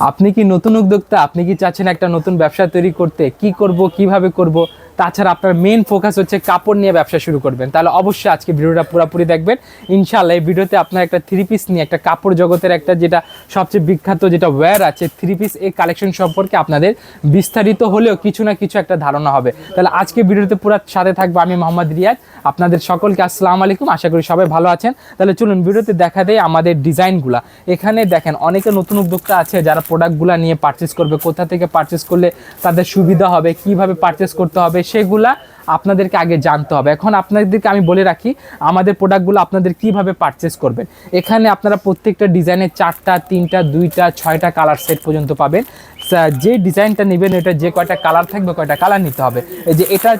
আপনি কি নতুন উদ্যোক্তা? আপনি কি চাচ্ছেন একটা নতুন ব্যবসা তৈরি করতে? কি করব? কীভাবে করব? তাছাড়া আপনার মেইন ফোকাস হচ্ছে কাপড় নিয়ে ব্যবসা শুরু করবেন। তাহলে অবশ্যই আজকে ভিডিওটা পুরোপুরি দেখবেন। ইনশাল্লাহ এই ভিডিওতে আপনার একটা থ্রি পিস নিয়ে একটা কাপড় জগতের একটা যেটা সবচেয়ে বিখ্যাত যেটা ওয়্যার আছে থ্রি পিস এই কালেকশন সম্পর্কে আপনাদের বিস্তারিত হলেও কিছু না কিছু একটা ধারণা হবে। তাহলে আজকে ভিডিওতে পুরো সাথে থাকব আমি মোহাম্মদ রিয়াজ আপনাদের সকলকে আসসালামু আলাইকুম। আশা করি সবাই ভালো আছেন। তাহলে চলুন ভিডিওতে দেখা দেয় আমাদের ডিজাইনগুলা। এখানে দেখেন অনেকে নতুন উদ্যোক্তা আছে যারা প্রোডাক্টগুলা নিয়ে পারচেস করবে, কোথা থেকে পারচেস করলে তাদের সুবিধা হবে, কীভাবে পারচেস করতে হবে সেগুলা আপনাদেরকে আগে জানতে হবে। এখন আপনাদেরকে আমি বলে রাখি, আমাদের প্রোডাক্টগুলো আপনাদের কীভাবে পারচেস করবেন। এখানে আপনারা প্রত্যেকটা ডিজাইনের চারটা, তিনটা, দুইটা, ছয়টা কালার সেট পর্যন্ত পাবেন। যে ডিজাইনটা নেবেন এটা যে কয়টা কালার থাকবে, কয়টা কালার নিতে হবে। এই যে এটা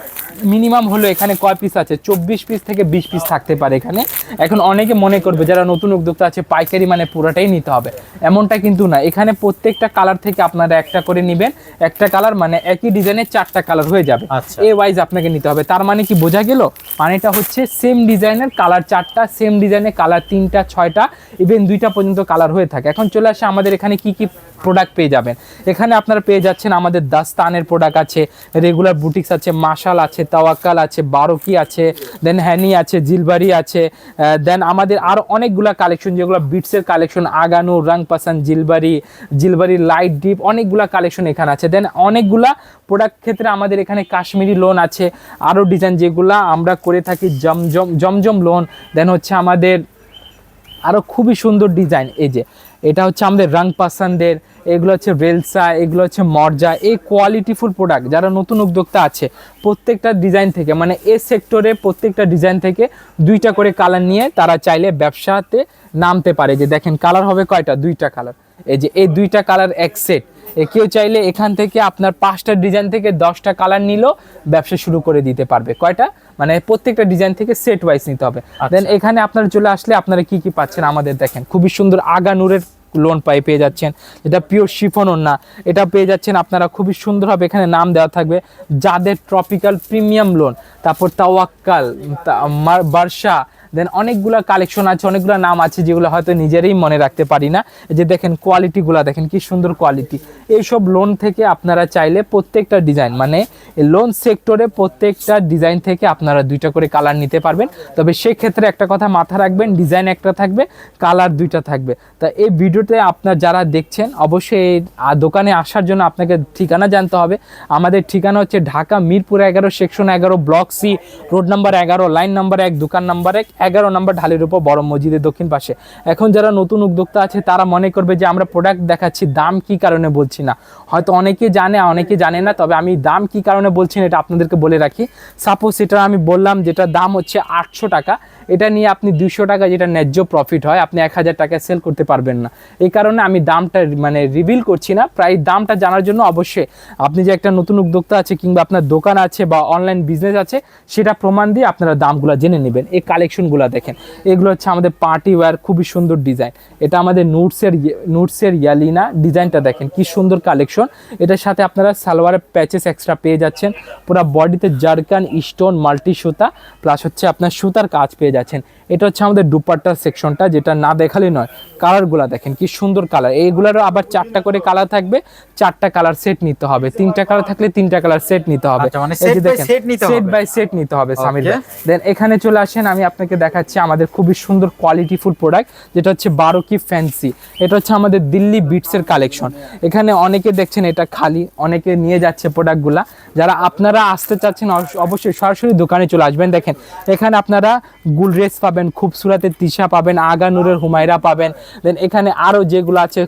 মিনিমাম হলো এখানে কয় পিস আছে? চব্বিশ পিস থেকে বিশ পিস থাকতে পারে এখানে। এখন অনেকে মনে করবে যারা নতুন উদ্যোক্তা আছে পাইকারি মানে পুরোটাই নিতে হবে। এমনটা কিন্তু না। এখানে প্রত্যেকটা কালার থেকে আপনারা একটা করে নেবেন। একটা কালার মানে একই ডিজাইনের চারটা কালার হয়ে যাবে। আচ্ছা। এ ওয়াইজ আপনাকে নিতে হবে। তার মানে কি বোঝা গেল? মানেটা হচ্ছে সেম ডিজাইনের কালার চারটা সেম ডিজাইনের কালার তিনটা ছয়টা ইভেন দুইটা পর্যন্ত কালার হয়ে থাকে। এখন চলে আসে আমাদের এখানে কি কি প্রোডাক্ট পেয়ে যাবেন। এখানে আপনারা পেয়ে যাচ্ছেন আমাদের দাস্তানের প্রোডাক্ট আছে রেগুলার বুটিক্স আছে মাশাল আছে তাওয়াক্কাল আছে, বারোকি আছে দেন হ্যানি আছে, জিলবারি আছে দেন আমাদের আরও অনেকগুলা কালেকশন যেগুলো বিটসের কালেকশন আগানো রং পাসান জিলবারি জিলবারি লাইট ডিপ অনেকগুলা কালেকশন এখানে আছে। দেন অনেকগুলা প্রোডাক্ট ক্ষেত্রে আমাদের এখানে কাশ্মীরি লোন আছে আরও ডিজাইন যেগুলা আমরা করে থাকি জমজম জমজম লোন দেন হচ্ছে আমাদের আরও খুবই সুন্দর ডিজাইন এই যে এটা হচ্ছে আমাদের রং পাসানদের এগুলো হচ্ছে রেলসা এগুলো হচ্ছে মর্জা এই কোয়ালিটিফুল প্রোডাক্ট যারা নতুন উদ্যোক্তা আছে প্রত্যেকটা ডিজাইন থেকে মানে এ সেক্টরে প্রত্যেকটা ডিজাইন থেকে দুইটা করে কালার নিয়ে তারা চাইলে ব্যবসাতে নামতে পারে। যে দেখেন কালার হবে কয়টা? দুইটা কালার এই যে এই দুইটা কালার এক সেট এ কেউ চাইলে এখান থেকে আপনার পাঁচটা ডিজাইন থেকে দশটা কালার নিলেও ব্যবসা শুরু করে দিতে পারবে। কয়টা? মানে প্রত্যেকটা ডিজাইন থেকে সেট ওয়াইজ নিতে হবে। দেন এখানে আপনারা চলে আসলে আপনারা কি কি পাচ্ছেন আমাদের দেখেন। খুবই সুন্দর আগানুরের লোন পাই, পেয়ে যাচ্ছেন। এটা পিওর শিফন না এটা পেয়ে যাচ্ছেন, আপনারা খুবই সুন্দরভাবে এখানে নাম দেওয়া থাকবে, যাদের ট্রপিক্যাল প্রিমিয়াম লোন তারপর তাওয়াক্কাল বার্ষা দেন অনেকগুলো কালেকশন আছে, অনেকগুলো নাম আছে যেগুলো হয়তো নিজেরই মনে রাখতে পারি না। যে দেখেন কোয়ালিটিগুলো দেখেন কি সুন্দর কোয়ালিটি এইসব লোন থেকে আপনারা চাইলে প্রত্যেকটা ডিজাইন মানে লোন সেক্টরে প্রত্যেকটা ডিজাইন থেকে আপনারা দুইটা করে কালার নিতে পারবেন। তবে সেক্ষেত্রে একটা কথা মাথা রাখবেন ডিজাইন একটা থাকবে কালার দুইটা থাকবে। তা এই ভিডিওতে আপনার যারা দেখছেন, অবশ্যই এই দোকানে আসার জন্য আপনাকে ঠিকানা জানতে হবে। আমাদের ঠিকানা হচ্ছে ঢাকা মিরপুর এগারো, সেকশন এগারো, ব্লক সি, রোড নাম্বার এগারো, লাইন নাম্বার এক, দোকান নাম্বার এক এগারো নাম্বার ঢালের উপর বড় মসজিদের দক্ষিণ পাশে। এখন যারা নতুন উদ্যোক্তা আছে, তারা মনে করবে যে আমরা প্রোডাক্ট দেখাচ্ছি, দাম কি কারণে বলছি না। হয়তো অনেকে জানে অনেকে জানে না, তবে আমি দাম কি কারণে বলছি এটা আপনাদেরকে বলে রাখি। সাপোজ এটা আমি বললাম যেটা দাম হচ্ছে আটশো টাকা, এটা নিয়ে আপনি দুইশো টাকা যেটা ন্যায্য প্রফিট হয়, আপনি এক হাজার টাকায় সেল করতে পারবেন না। এই কারণে আমি দামটা মানে রিভিল করছি না, প্রায় দামটা জানার জন্য অবশ্যই আপনি যে একটা নতুন উদ্যোক্তা আছে কিংবা আপনার দোকান আছে বা অনলাইন বিজনেস আছে, সেটা প্রমাণ দিয়ে আপনারা দামগুলো জেনে নেবেন। এই কালেকশনগুলো দেখেন। এগুলো হচ্ছে আমাদের পার্টি ওয়্যার খুবই সুন্দর ডিজাইন। এটা আমাদের নুটসের নুটসের ইয়ালিনা ডিজাইনটা দেখেন কি সুন্দর কালেকশন। এটার সাথে আপনারা সালোয়ারের প্যাচেস এক্সট্রা পেয়ে যাচ্ছেন। পুরো বডিতে জারকান স্টোন মাল্টি সুতা প্লাস হচ্ছে আপনার সুতার কাজ পেয়ে যাচ্ছেন। এটা হচ্ছে আমাদের দুপাট্টার সেকশনটা যেটা না দেখালে নয় কালারগুলো দেখেন কি সুন্দর কালার এইগুলোরও আবার চারটা করে কালার থাকবে চারটা কালার সেট নিতে হবে। তিনটা কালার থাকলে তিনটা কালার সেট নিতে হবে। সেট by সেট নিতে হবে। সামির দেন এখানে চলে আসেন আমি আপনাকে দেখাচ্ছি আমাদের খুবই সুন্দর কোয়ালিটিফুল প্রোডাক্ট যেটা হচ্ছে বারো কি ফ্যান্সি এটা হচ্ছে আমাদের দিল্লি বিটসের কালেকশন এখানে অনেকে দেখছেন এটা খালি, অনেকে নিয়ে যাচ্ছে প্রোডাক্টগুলা যারা আপনারা আসতে চাচ্ছেন অবশ্যই সরাসরি দোকানে চলে আসবেন। দেখেন, এখানে আপনারা গুলরেস পাবেন খুবসুরাতের তিশা পাবেন আগানুরের হুমায়রা পাবেন। দেন এখানে আরও যেগুলো আছে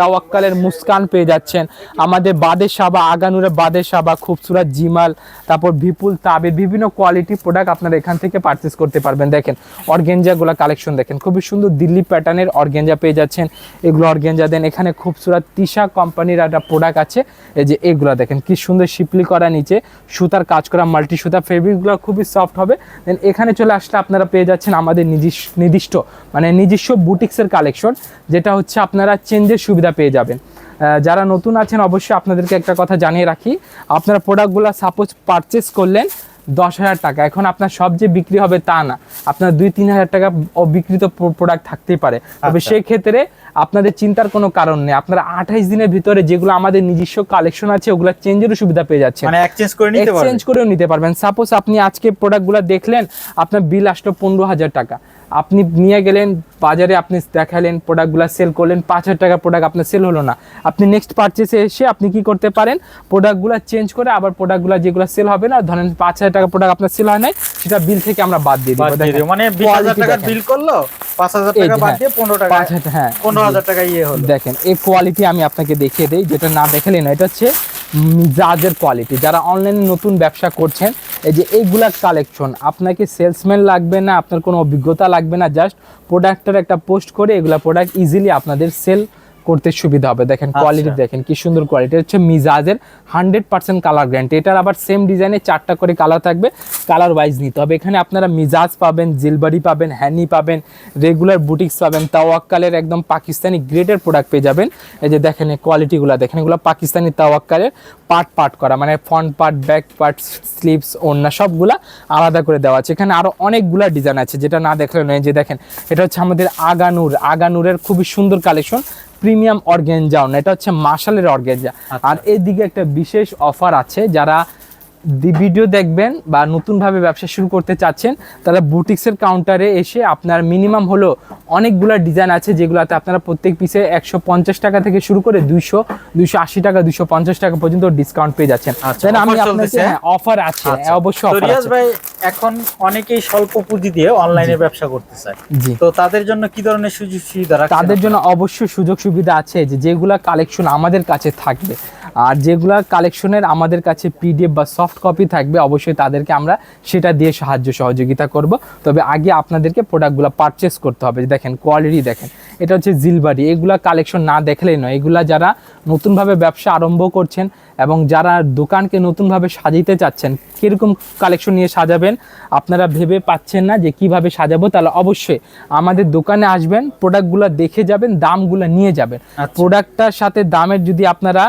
তাওয়াক্কালের মুস্কান পেয়ে যাচ্ছেন। আমাদের বাদের সাবা আগানুরের বাদের সাবা খুবসুরাত জিমাল তারপর বিপুল তাবের বিভিন্ন কোয়ালিটি প্রোডাক্ট আপনারা এখান থেকে পারচেস করতে পারবেন। দেখেন অর্গেঞ্জাগুলো কালেকশন দেখেন, খুবই সুন্দর দিল্লি প্যাটার্নের অর্গেঞ্জা পেয়ে যাচ্ছেন। এগুলো অর্গেঞ্জা দেন, এখানে খুবসুরাত তিশা কোম্পানির একটা প্রোডাক্ট আছে। এই যে এগুলো দেখেন, কি সুন্দর শিপলি করা নিচে, সুতার কাজ করা মাল্টি সুতা ফেব্রিকগুলো খুবই সফট হবে। দেন এখানে চলে আসলে আপনারা পেয়ে যাচ্ছেন আমাদের নিজস্ব, নির্দিষ্ট মানে নিজস্ব বুটিক্সের কালেকশন যেটা হচ্ছে আপনারা চেঞ্জের সুবিধা পেয়ে যাবেন। যারা নতুন আছেন, অবশ্যই আপনাদেরকে একটা কথা জানিয়ে রাখি। আপনারা প্রোডাক্টগুলো সাপোজ পারচেস করলেন দশ হাজার টাকা। এখন আপনার সব যে বিক্রি হবে তা না। আপনার দুই তিন হাজার টাকা অবিকৃত প্রোডাক্ট থাকতেই পারে। তবে আচ্ছা। আপনাদের চিন্তার কোনো কারণ নেই। আপনারা আঠাইশ দিনের ভিতরে যেগুলো আমাদের নিজস্ব কালেকশন আছে ওগুলো চেঞ্জেরও সুবিধা পেয়ে যাচ্ছে মানে এক্সচেঞ্জ করে নিতে পারবেন। এক্সচেঞ্জ করেও নিতে পারবেন। সাপোজ আপনি আজকে প্রোডাক্টগুলো দেখলেন আপনার বিল আসলো পনেরো হাজার টাকা। আপনি নিয়ে গেলেন বাজারে আপনি দেখালেন প্রোডাক্টগুলো সেল করলেন পাঁচ হাজার টাকা প্রোডাক্ট আপনার সেল হলো না। আপনি নেক্সট পারচেসে এসে আপনি কি করতে পারেন? প্রোডাক্টগুলো চেঞ্জ করে আবার প্রোডাক্টগুলো যেগুলো সেল হবে না ধরেন পাঁচ হাজার টাকা প্রোডাক্ট আপনার সেল হয় নাই সেটা বিল থেকে আমরা বাদ দিয়ে দিব। মানে বিল করল টাকা বাদ হ্যাঁ। দিয়ে টাকা হ্যাঁ টাকা ইয়ে হলো দেখেন এই কোয়ালিটি আমি আপনাকে দেখিয়ে দিই যেটা না দেখালে না এটা হচ্ছে মিজাজের কোয়ালিটি যারা অনলাইনে নতুন ব্যবসা করছেন এই যে এইগুলা কালেকশন আপনাকে সেলসম্যান লাগবে না আপনার কোনো অভিজ্ঞতা লাগবে না জাস্ট প্রোডাক্টের একটা পোস্ট করে এগুলা প্রোডাক্ট ইজিলি আপনাদের সেল করতে সুবিধা হবে। দেখেন কোয়ালিটি আচ্ছা। দেখেন কি সুন্দর কোয়ালিটি হচ্ছে মিজাজের হান্ড্রেড পার্সেন্ট কালার গ্যারান্টি এটার আবার সেম ডিজাইনে চারটা করে কালার থাকবে। কালার ওয়াইজ নিতে হবে। এখানে আপনারা মিজাজ পাবেন জিলবাড়ি পাবেন হ্যানি পাবেন রেগুলার বুটিক্স পাবেন। তাওয়াক্কালের একদম পাকিস্তানি গ্রেডের প্রোডাক্ট পেয়ে যাবেন। এই যে দেখেন এই কোয়ালিটিগুলো দেখেন এগুলো পাকিস্তানি তাওয়াক্কালের পার্ট পার্ট করা। মানে front part back part slips ওড়না সবগুলা আলাদা করে দেওয়া আছে। এখানে আরও অনেকগুলা ডিজাইন আছে যেটা না দেখলে নয়। যে দেখেন এটা হচ্ছে আমাদের আগানুর। আগানুরের খুবই সুন্দর কালেকশন প্রিমিয়াম অর্গেঞ্জা অন্য এটা হচ্ছে মার্শালের অর্গেঞ্জা আর এদিকে একটা বিশেষ অফার আছে যারা ভিডিও দেখবেন বা নতুনভাবে ব্যবসা শুরু করতে চাচ্ছেন তারা বুটিক্সের কাউন্টারে এসে আপনার মিনিমাম হলো অনেকগুলো ডিজাইন আছে যেগুলোতে আপনারা প্রত্যেক পিসে একশো পঞ্চাশ টাকা থেকে শুরু করে দুইশো দুইশো আশি টাকা দুইশো পঞ্চাশ টাকা পর্যন্ত ডিসকাউন্ট পেয়ে যাচ্ছেন। আচ্ছা, তাই আমি আপনাকে অফার আছে আচ্ছা। অবশ্যই অফার ভাই এখন অনেকেই স্বল্প পুঁজি দিয়ে অনলাইনে ব্যবসা করতে চায় জি। তো তাদের জন্য কি ধরনের সুযোগ সুবিধা তাদের জন্য অবশ্যই সুযোগ সুবিধা আছে যে যেগুলা কালেকশন আমাদের কাছে থাকবে। আর যেগুলা কালেকশনের আমাদের কাছে পিডিএফ বা সফট কপি থাকবে অবশ্যই তাদেরকে আমরা সেটা দিয়ে সাহায্য সহযোগিতা করব। তবে আগে আপনাদেরকে প্রোডাক্টগুলো পারচেস করতে হবে। দেখেন কোয়ালিটি দেখেন। এটা হচ্ছে জিলবাড়ি। এগুলা কালেকশন না দেখলেই নয়। এগুলা যারা নতুনভাবে ব্যবসা আরম্ভ করছেন এবং যারা দোকানকে নতুনভাবে সাজাইতে চাচ্ছেন কীরকম কালেকশন নিয়ে সাজাবেন আপনারা ভেবে পাচ্ছেন না যে কীভাবে সাজাবো। তাহলে অবশ্যই আমাদের দোকানে আসবেন প্রোডাক্টগুলো দেখে যাবেন দামগুলো নিয়ে যাবেন। আর প্রোডাক্টটার সাথে দামের যদি আপনারা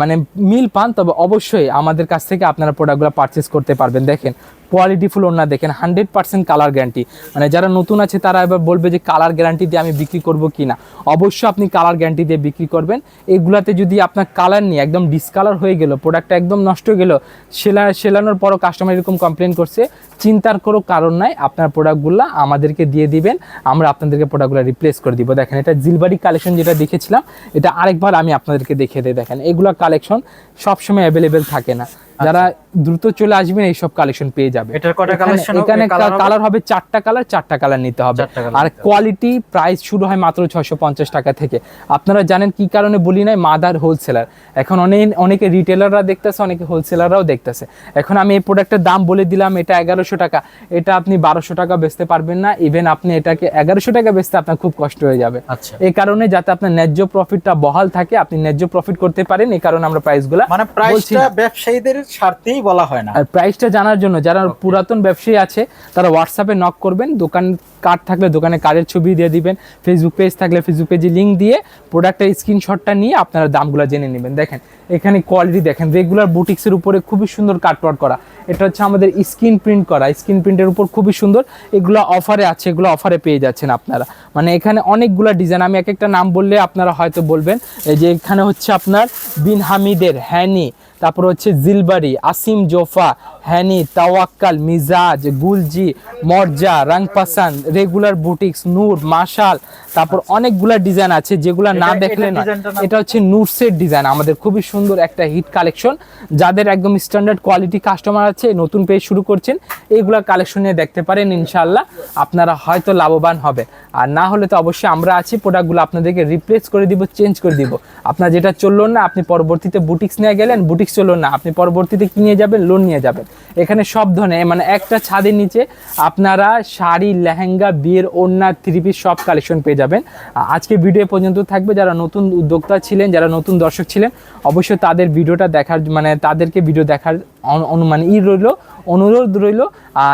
মানে মিল পান তবে অবশ্যই আমাদের কাছ থেকে আপনারা প্রোডাক্টগুলো পারচেস করতে পারবেন। দেখেন কোয়ালিটিফুল ওনা দেখেন হান্ড্রেড পার্সেন্ট কালার গ্যারান্টি মানে যারা নতুন আছে, তারা এবার বলবে যে কালার গ্যারান্টি দিয়ে আমি বিক্রি করব কি না অবশ্যই আপনি কালার গ্যারান্টি দিয়ে বিক্রি করবেন। এগুলাতে যদি আপনার কালার নিয়ে একদম ডিসকালার হয়ে গেল প্রোডাক্টটা একদম নষ্ট হয়ে গেল, সেলা, সেলানোর পরও কাস্টমার এরকম কমপ্লেন করছে, চিন্তার কোনো কারণ নাই, আপনার প্রোডাক্টগুলো আমাদেরকে দিয়ে দিবেন, আমরা আপনাদেরকে প্রোডাক্টগুলো রিপ্লেস করে দিব। দেখেন, এটা জিলবাড়ি কালেকশন যেটা দেখেছিলাম, এটা আরেকবার আমি আপনাদেরকে দেখিয়ে দিই, দেখেন, এগুলো কালেকশন সবসময় অ্যাভেলেবেল থাকে না। যারা দ্রুত চলে আসবেন এইসব কালেকশন পেয়ে যাবে এখানে- কালেকশন এখানে কালার হবে? চারটা কালার চারটা কালার নিতে হবে। আর কোয়ালিটি প্রাইস শুরু হয় মাত্র ছয়শো পঞ্চাশ টাকা থেকে। আপনারা জানেন কি কারণে বলি নাই? মাদার হোলসেলার এখন অনেক অনেকে রিটেলাররা দেখতেছে অনেকে হোলসেলাররাও দেখতেছে। এখন আমি এই প্রোডাক্টের দাম বলে দিলাম এটা এগারোশো টাকা। এটা আপনি বারোশো টাকা বেচতে পারবেন না। ইভেন আপনি এটাকে এগারোশো টাকা বেচতে আপনার খুব কষ্ট হয়ে যাবে। আচ্ছা। এই কারণে যাতে আপনার ন্যায্য প্রফিটটা বহাল থাকে আপনি ন্যায্য প্রফিট করতে পারেন। এই কারণে আমরা প্রাইসগুলো মানে প্রাইসটা ব্যবসায়ীদের স্বার্থেই বলা হয় না। আর প্রাইসটা জানার জন্য যারা পুরাতন ব্যবসায়ী আছে তারা হোয়াটসঅ্যাপে নক করবেন দোকান কার্ড থাকলে দোকানে কার্ডের ছবি দিয়ে দিবেন ফেসবুক পেজ থাকলে ফেসবুক পেজে লিঙ্ক দিয়ে প্রোডাক্টের স্ক্রিনশটটা নিয়ে আপনারা দামগুলো জেনে নেবেন। দেখেন এখানে কোয়ালিটি দেখেন রেগুলার বুটিক্সের উপরে খুবই সুন্দর কাটওয়ার্ক করা। এটা হচ্ছে আমাদের স্ক্রিন প্রিন্ট করা। স্ক্রিন প্রিন্টের উপর খুবই সুন্দর। এগুলো অফারে আছে এগুলো অফারে পেয়ে যাচ্ছেন আপনারা। মানে এখানে অনেকগুলো ডিজাইন আমি এক একটা নাম বললে আপনারা হয়তো বলবেন যে এখানে হচ্ছে আপনার বিন হামিদের হ্যানি তারপর হচ্ছে জিলবাড়ি আসিম জোফা হ্যানি তাওয়াক্কাল মিজাজ গুলজি মর্জা রাংপাসান রেগুলার বুটিক্স নূর মাশাল তারপর অনেকগুলা ডিজাইন আছে যেগুলা না দেখলে না এটা হচ্ছে নুটসের ডিজাইন আমাদের খুবই সুন্দর একটা হিট কালেকশন। যাদের একদম স্ট্যান্ডার্ড কোয়ালিটি কাস্টমার আছে নতুন পেজ শুরু করছেন এইগুলা কালেকশন নিয়ে দেখতে পারেন ইনশাল্লাহ আপনারা হয়তো লাভবান হবে আর না হলে তো অবশ্যই আমরা আছি প্রোডাক্টগুলো আপনাদেরকে রিপ্লেস করে দিব চেঞ্জ করে দিব। আপনার যেটা চলল না আপনি পরবর্তীতে বুটিক্স নিয়ে গেলেন বুটিক্স চলল না আপনি পরবর্তীতে কি নিয়ে যাবেন লোন নিয়ে যাবেন। এখানে সব ধরনের মানে একটা ছাদের নিচে আপনারা শাড়ি, লেহেঙ্গা, বিয়ের ওড়না থ্রি পিস সব কালেকশন পেয়ে যাবেন। আজকে ভিডিও পর্যন্ত থাকবে, যারা নতুন উদ্যোক্তা ছিলেন, যারা নতুন দর্শক ছিলেন, অবশ্যই তাদের ভিডিওটা দেখার মানে তাদেরকে ভিডিও দেখার অন- অনু মানে ই রইল, অনুরোধ রইল।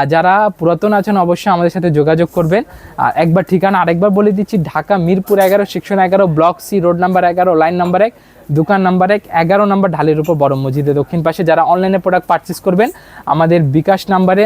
যারা পুরাতন আছেন, অবশ্যই আমাদের সাথে যোগাযোগ করবেন। একবার ঠিকানা আরেকবার বলে দিচ্ছি, ঢাকা মিরপুর এগারো, সেকশন এগারো, ব্লক সি, রোড নাম্বার এগারো, লাইন নাম্বার এক। দোকান নাম্বার এক, এগারো নাম্বার ঢালের উপর বড় মসজিদের দক্ষিণ পাশে। যারা অনলাইনে প্রোডাক্ট পারচেস করবেন, আমাদের বিকাশ নাম্বারে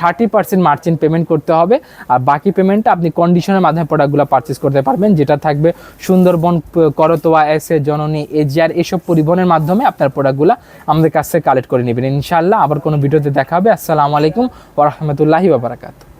থার্টি পার্সেন্ট মার্চেন্ট পেমেন্ট করতে হবে। আর বাকি পেমেন্টটা আপনি কন্ডিশনের মাধ্যমে প্রোডাক্টগুলো পারচেস করতে পারবেন, যেটা থাকবে সুন্দরবন, করতোয়া এস এ জননী, এজিআর, এসব পরিবহনের মাধ্যমে আপনার প্রোডাক্টগুলো আমাদের কাছ থেকে কালেক্ট করে নেবেন। ইনশাআল্লাহ আবার কোনো ভিডিওতে দেখা হবে। আসসালামু আলাইকুম ওরহমতুল্লাহি বাবারাকাতু